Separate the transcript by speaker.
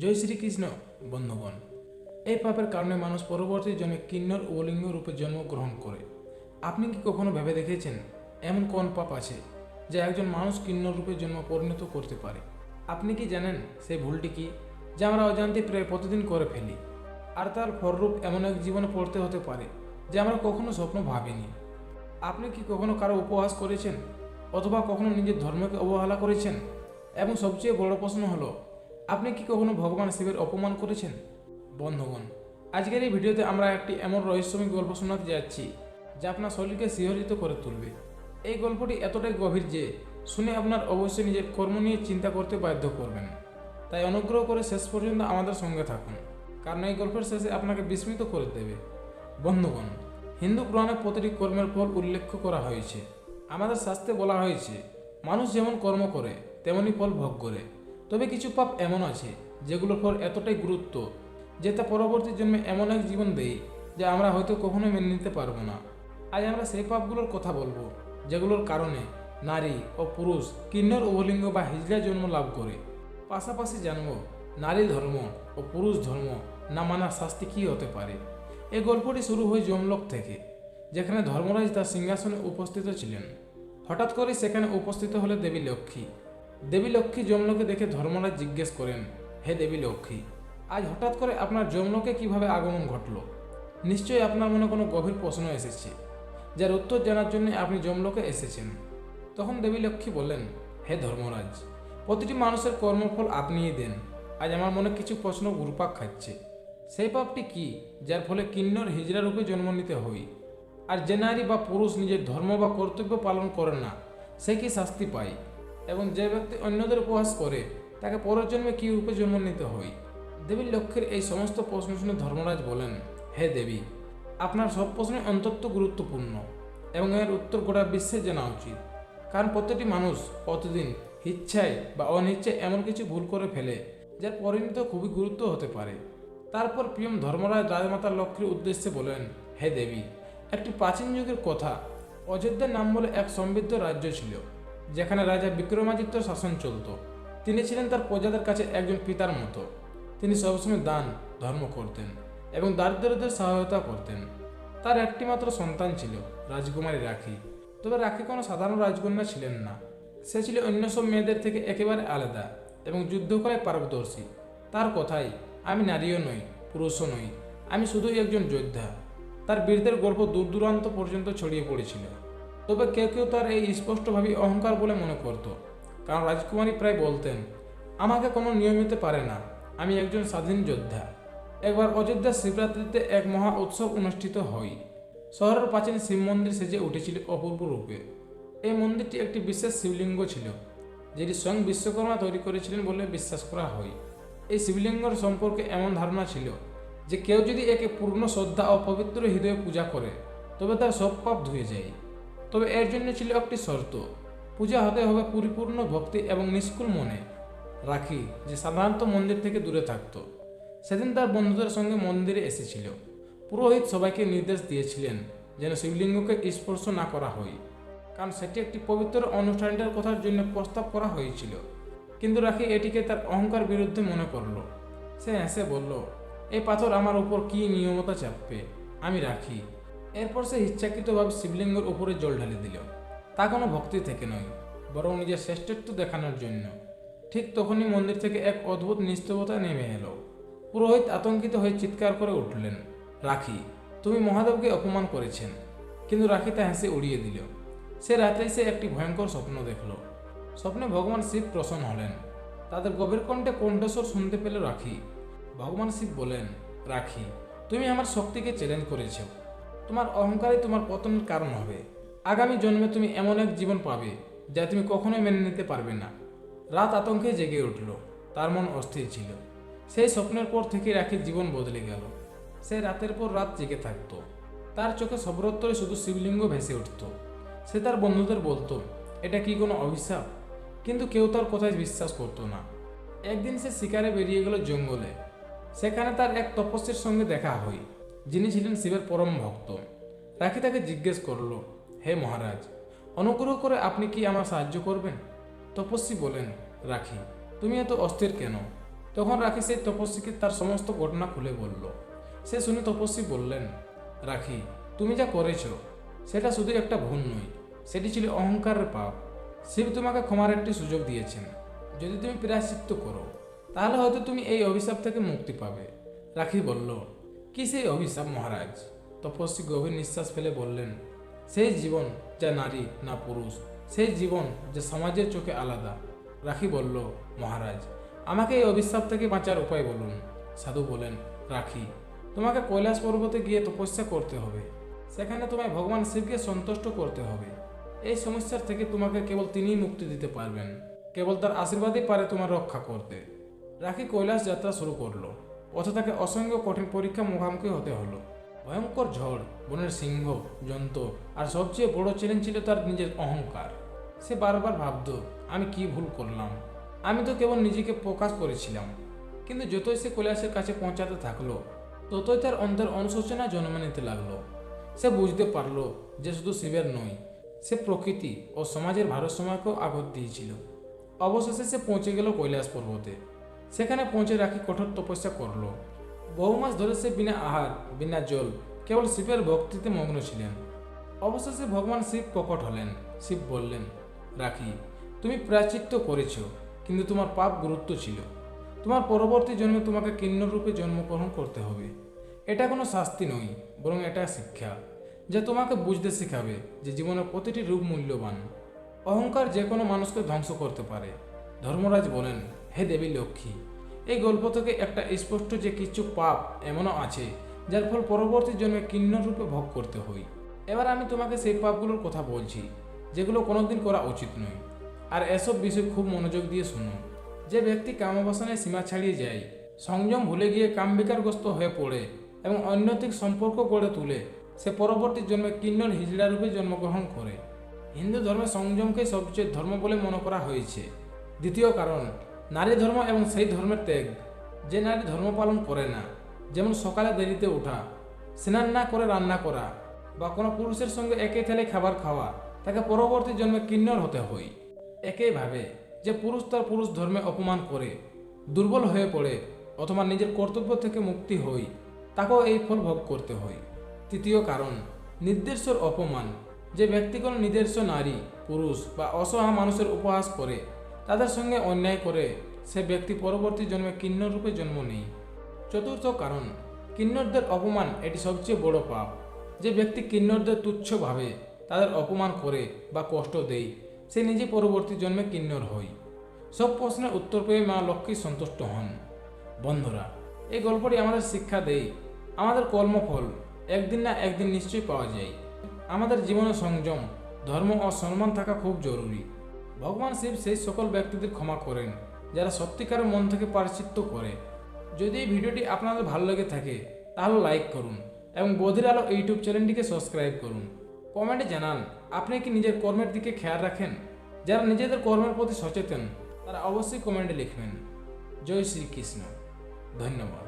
Speaker 1: জয় শ্রীকৃষ্ণ, বন্ধুগণ। এই পাপের কারণে মানুষ পরবর্তী জন্মে কিন্নর ও লিঙ্গ রূপে জন্মগ্রহণ করে। আপনি কি কখনো ভেবে দেখেছেন, এমন কোন পাপ আছে, যা একজন মানুষ কিন্নর রূপে জন্ম পরিণত করতে পারে? আপনি কি জানেন সেই ভুলটি কি, যা আমরা অজান্তে প্রায় প্রতিদিন করে ফেলি? আর তার ফলরূপ এমন এক জীবনে পড়তে হতে পারে, যা আমরা কখনো স্বপ্ন ভাবিনি। আপনি কি কখনো কারও উপহাস করেছেন, অথবা কখনো নিজের ধর্মকে অবহেলা করেছেন? এবং সবচেয়ে বড় প্রশ্ন হলো আপনি কি কখনো ভগবান শিবের অপমান করেছেন? বন্ধুগণ, আজকের এই ভিডিওতে আমরা একটি এমন রহস্যময় গল্প শোনাতে যাচ্ছি, যা আপনার শরীরকে শিহরিত করে তুলবে। এই গল্পটি এতটাই গভীর যে শুনে আপনার অবশ্যই নিজের কর্ম নিয়ে চিন্তা করতে বাধ্য করবেন। তাই অনুগ্রহ করে শেষ পর্যন্ত আমাদের সঙ্গে থাকুন, কারণ এই গল্পের শেষে আপনাকে বিস্মিত করে দেবে। বন্ধুগণ, হিন্দু পুরাণে প্রতিটি কর্মের ফল উল্লেখ করা হয়েছে। আমাদের শাস্ত্রে বলা হয়েছে, মানুষ যেমন কর্ম করে তেমনই ফল ভোগ করে। তবে কিছু পাপ এমন আছে, যেগুলোর ফল এতটাই গুরুত্ব, যে তা পরবর্তী জন্মে এমন এক জীবন দেয়, যা আমরা হয়তো কখনোই মেনে নিতে পারব না। আজ আমরা সেই পাপগুলোর কথা বলব, যেগুলোর কারণে নারী ও পুরুষ কিন্নর উভলিঙ্গ বা হিজড়া জন্ম লাভ করে। পাশাপাশি জানব নারী ধর্ম ও পুরুষ ধর্ম না মানার শাস্তি কী হতে পারে? এই গল্পটি শুরু হয় যমলোক থেকে, যেখানে ধর্মরাজ তার সিংহাসনে উপস্থিত ছিলেন। হঠাৎ করে সেখানে উপস্থিত হলে দেবী লক্ষ্মী। দেবী লক্ষ্মী যমলোকে দেখে ধর্মরাজ জিজ্ঞেস করেন, হে দেবী লক্ষ্মী, আজ হঠাৎ করে আপনার যমলোকে কীভাবে আগমন ঘটলো? নিশ্চয়ই আপনার মনে কোনো গভীর প্রশ্ন এসেছে, যার উত্তর জানার জন্য আপনি যমলোকে এসেছেন। তখন দেবী লক্ষ্মী বললেন, হে ধর্মরাজ, প্রতিটি মানুষের কর্মফল আপনিই দেন। আজ আমার মনে কিছু প্রশ্ন ঘুরপাক খাচ্ছে। সেই পাপটি কি, যার ফলে কিন্নর হিজড়া রূপে জন্ম নিতে হই আর যে নারী বা পুরুষ নিজের ধর্ম বা কর্তব্য পালন করে না, সে কি শাস্তি পায়? এবং যে ব্যক্তি অন্যদের উপহাস করে, তাকে পরের জন্মে কী রূপে জন্ম নিতে হয়? দেবীর লক্ষ্যের এই সমস্ত প্রশ্ন শুনে ধর্মরাজ বলেন, হে দেবী, আপনার সব প্রশ্নই অন্তত গুরুত্বপূর্ণ এবং এর উত্তর গোটা বিশ্বে জানা উচিত। কারণ প্রতিটি মানুষ প্রতিদিন ইচ্ছায় বা অনিচ্ছায় এমন কিছু ভুল করে ফেলে, যার পরিণত খুবই গুরুত্ব হতে পারে। তারপর প্রিয়ম ধর্মরাজ রাজমাতা লক্ষ্মীর উদ্দেশ্যে বলেন, হে দেবী, একটি প্রাচীন যুগের কথা অযোধ্যার নাম বলে এক সমৃদ্ধ রাজ্য ছিল। যেখানে রাজা বিক্রমাদিত্য শাসন চলত। তিনি ছিলেন তার প্রজাদের কাছে একজন পিতার মতো। তিনি সবসময় দান, ধর্ম করতেন এবং দারিদ্রদের সহায়তা করতেন। তার একটিমাত্র সন্তান ছিল রাজকুমারী রাখি। তবে রাখি কোনো সাধারণ রাজকন্যা ছিলেন না। সে ছিল অন্য সব মেয়েদের থেকে একেবারে আলাদা এবং যুদ্ধকলায় পারদর্শী। তার কথাই, আমি নারীও নই, পুরুষও নই, আমি শুধুই একজন যোদ্ধা। তার বীরদের গল্প দূর দূরান্ত পর্যন্ত ছড়িয়ে পড়েছিল। তবে কেউ কেউ তার এই স্পষ্টভাবে অহংকার বলে মনে করত। কারণ রাজকুমারী প্রায় বলতেন, আমাকে কোনো নিয়মিত পারে না। আমি একজন স্বাধীন যোদ্ধা। একবার অযোধ্যার শিবরাত্রিতে এক মহা উৎসব অনুষ্ঠিত হয়। শহরের প্রাচীন শিব মন্দির সেজে উঠেছিল অপূর্ব রূপে। এই মন্দিরটি একটি বিশেষ শিবলিঙ্গ ছিল, যেটি স্বয়ং বিশ্বকর্মা তৈরি করেছিলেন বলে বিশ্বাস করা হয়। এই শিবলিঙ্গর সম্পর্কে এমন ধারণা ছিল যে কেউ যদি একে পূর্ণ শ্রদ্ধা ও পবিত্র হৃদয়ে পূজা করে, তবে তার সব পাপ ধুয়ে যায়। তবে এর জন্য ছিল একটি শর্ত। পূজা হতে হবে পরিপূর্ণ ভক্তি এবং নিষ্কুল মনে রাখি যে সাধারণত মন্দির থেকে দূরে থাকতো। সেদিন তার বন্ধুদের সঙ্গে মন্দিরে এসেছিল। পুরোহিত সবাইকে নির্দেশ দিয়েছিলেন যেন শিবলিঙ্গকে স্পর্শ না করা হয়, কারণ সেটি একটি পবিত্র অনুষ্ঠানটার কথার জন্য প্রস্তাব করা হয়েছিল। কিন্তু রাখি এটিকে তার অহংকার বিরুদ্ধে মনে করল। সে হেসে বলল, এই পাথর আমার উপর কী নিয়মতা চাপবে? আমি রাখি। এরপর সে ইচ্ছাকৃতভাবে শিবলিঙ্গের উপরে জল ঢেলে দিল। তা কোনো ভক্তি থেকে নয়, বরং নিজের শ্রেষ্ঠত্ব দেখানোর জন্য। ঠিক তখনই মন্দির থেকে এক অদ্ভুত নিস্তবতা নেমে এলো। পুরোহিত আতঙ্কিত হয়ে চিৎকার করে উঠলেন, রাখি, তুমি মহাদেবকে অপমান করেছেন। কিন্তু রাখি তা হেসে উড়িয়ে দিল। সে রাতেই সে একটি ভয়ঙ্কর স্বপ্ন দেখল। স্বপ্নে ভগবান শিব প্রসন্ন হলেন। তাদের গভীর কণ্ঠে কণ্ঠস্বর শুনতে পেল রাখি। ভগবান শিব বলেন, রাখি, তুমি আমার শক্তিকে চ্যালেঞ্জ করেছ। তোমার অহংকারই তোমার পতনের কারণ হবে। আগামী জন্মে তুমি এমন এক জীবন পাবে, যা তুমি কখনোই মেনে নিতে পারবে না। রাত আতঙ্কে জেগে উঠল, তার মন অস্থির ছিল। সেই স্বপ্নের পর থেকে রাখির জীবন বদলে গেল। সে রাতের পর রাত জেগে থাকত। তার চোখে সর্বত্রই শুধু শিবলিঙ্গ ভেসে উঠত। সে তার বন্ধুদের বলতো, এটা কি কোনো অভিশাপ? কিন্তু কেউ তার কথায় বিশ্বাস করতো না। একদিন সে শিকারে বেরিয়ে গেল জঙ্গলে। সেখানে তার এক তপস্বীর সঙ্গে দেখা হয়। যিনি ছিলেন শিবের পরম ভক্ত। রাখি তাকে জিজ্ঞেস করল, হে মহারাজ, অনুগ্রহ করে আপনি কি আমার সাহায্য করবেন? তপস্বী বলেন, রাখি, তুমি এত অস্থির কেন? তখন রাখি সেই তপস্বীকে তার সমস্ত ঘটনা খুলে বলল। সে শুনে তপস্বী বললেন, রাখি, তুমি যা করেছ, সেটা শুধু একটা ভুল নয়, সেটি ছিল অহংকারের পাপ। শিব তোমাকে ক্ষমার একটি সুযোগ দিয়েছেন। যদি তুমি প্রায়শ্চিত্ত করো, তাহলে হয়তো তুমি এই অভিশাপ থেকে মুক্তি পাবে। রাখি বলল কি সেই অভিশাপ মহারাজ? তপস্বী গভীর নিঃশ্বাস ফেলে বললেন সেই জীবন যা নারী না পুরুষ সেই জীবন যে সমাজের চোখে আলাদা। রাখি বলল, মহারাজ, আমাকে এই অভিশাপ থেকে বাঁচার উপায় বলুন। সাধু বলেন, রাখি, তোমাকে কৈলাস পর্বতে গিয়ে তপস্যা করতে হবে। সেখানে তোমায় ভগবান শিবকে সন্তুষ্ট করতে হবে। এই সমস্যার থেকে তোমাকে কেবল তিনিই মুক্তি দিতে পারবেন। কেবল তার আশীর্বাদই পারে তোমার রক্ষা করতে। রাখি কৈলাস যাত্রা শুরু করল। পথে তাকে অসংখ্য কঠিন পরীক্ষা মুখামুখি হতে হলো। ভয়ঙ্কর ঝড়, বনের সিংহ, জন্তু, আর সবচেয়ে বড় চ্যালেঞ্জ ছিল তার নিজের অহংকার। সে বারবার ভাবত, আমি কি ভুল করলাম? আমি তো কেবল নিজেকে প্রকাশ করেছিলাম। কিন্তু যতই সে কৈলাসের কাছে পৌঁছাতে থাকল, ততই তার অন্তর অনুশোচনা জন্ম নিতে লাগল। সে বুঝতে পারল যে শুধু শিবের নয়, সে প্রকৃতি ও সমাজের ভারসাম্যকেও আঘাত দিয়েছিল। অবশেষে সে পৌঁছে গেল কৈলাস পর্বতে। সেখানে পৌঁছে রাখি কঠোর তপস্যা করল। বহু মাস ধরে সে বিনা আহার, বিনা জল, কেবল শিবের ভক্তিতে মগ্ন ছিলেন। অবশেষে ভগবান শিব প্রকট হলেন। শিব বললেন, রাখি, তুমি প্রাচিত্য করেছ, কিন্তু তোমার পাপ গুরুত্ব ছিল। তোমার পরবর্তী জন্মে তোমাকে কিন্নরূপে জন্মগ্রহণ করতে হবে। এটা কোনো শাস্তি নয়, বরং এটা শিক্ষা, যা তোমাকে বুঝতে শেখাবে যে জীবনের প্রতিটি রূপ মূল্যবান। অহংকার যে কোনো মানুষকে ধ্বংস করতে পারে। ধর্মরাজ বলেন, হে দেবী লক্ষ্মী, এই গল্প থেকে একটা স্পষ্ট যে কিছু পাপ এমনও আছে, যার ফল পরবর্তী জন্মে কিন্নর রূপে ভোগ করতে হয় এবার আমি তোমাকে সেই পাপগুলোর কথা বলছি, যেগুলো কোনোদিন করা উচিত নয়। আর এসব বিষয় খুব মনোযোগ দিয়ে শুনো। যে ব্যক্তি কামবাসনায় সীমা ছাড়িয়ে যায়, সংযম ভুলে গিয়ে কাম কামবিকারগ্রস্ত হয়ে পড়ে এবং অন্যতিক সম্পর্ক গড়ে তুলে, সে পরবর্তী জন্মে কিন্নর হিজড়া রূপে জন্মগ্রহণ করে। হিন্দু ধর্মে সংযমকে সবচেয়ে ধর্ম বলে মনে করা হয়েছে। দ্বিতীয় কারণ, নারী ধর্ম এবং সেই ধর্মের ত্যাগ। যে নারী ধর্ম পালন করে না, যেমন সকালে দেরিতে ওঠা স্নান না করে রান্না করা বা কোনো পুরুষের সঙ্গে একই থেলে খাবার খাওয়া, তাকে পরবর্তী জন্মে কিন্নর হতে হয়। একইভাবে যে পুরুষ তার পুরুষ ধর্মে অপমান করে, দুর্বল হয়ে পড়ে অথবা নিজের কর্তব্য থেকে মুক্তি হই, তাকেও এই ফল ভোগ করতে হয়। তৃতীয় কারণ নির্দেশ্বর অপমান। যে ব্যক্তিগণ নিজস্ব নারী, পুরুষ বা অসহা মানুষের উপহাস করে তাদের সঙ্গে অন্যায় করে সে ব্যক্তি পরবর্তী জন্মে কিন্নর রূপে জন্ম নেই চতুর্থ কারণ, কিন্নরদের অপমান এটি সবচেয়ে বড় পাপ। যে ব্যক্তি কিন্নরদের তুচ্ছভাবে তাদের অপমান করে বা কষ্ট দেয়, সে নিজে পরবর্তী জন্মে কিন্নর হয়। সব প্রশ্নের উত্তর পেয়ে মা লক্ষ্মী সন্তুষ্ট হন। বন্ধুরা, এই গল্পটি আমাদের শিক্ষা দেয়, আমাদের কর্মফল একদিন না একদিন নিশ্চয়ই পাওয়া যায়। আমাদের জীবনে সংযম, ধর্ম ও সম্মান থাকা খুব জরুরি। ভগবান শিব সেই সকল ব্যক্তিদের ক্ষমা করেন, যারা সত্যিকারের মন থেকে পারিচিত্য করে। যদি এই ভিডিওটি আপনাদের ভালো লেগে থাকে, তাহলে লাইক করুন এবং বধির আলো ইউটিউব চ্যানেলটিকে সাবস্ক্রাইব করুন। কমেন্টে জানান, আপনি কি নিজের কর্মের দিকে খেয়াল রাখেন? যারা নিজেদের কর্মের প্রতি সচেতন, তারা অবশ্যই কমেন্টে লিখবেন। জয় শ্রীকৃষ্ণ। ধন্যবাদ।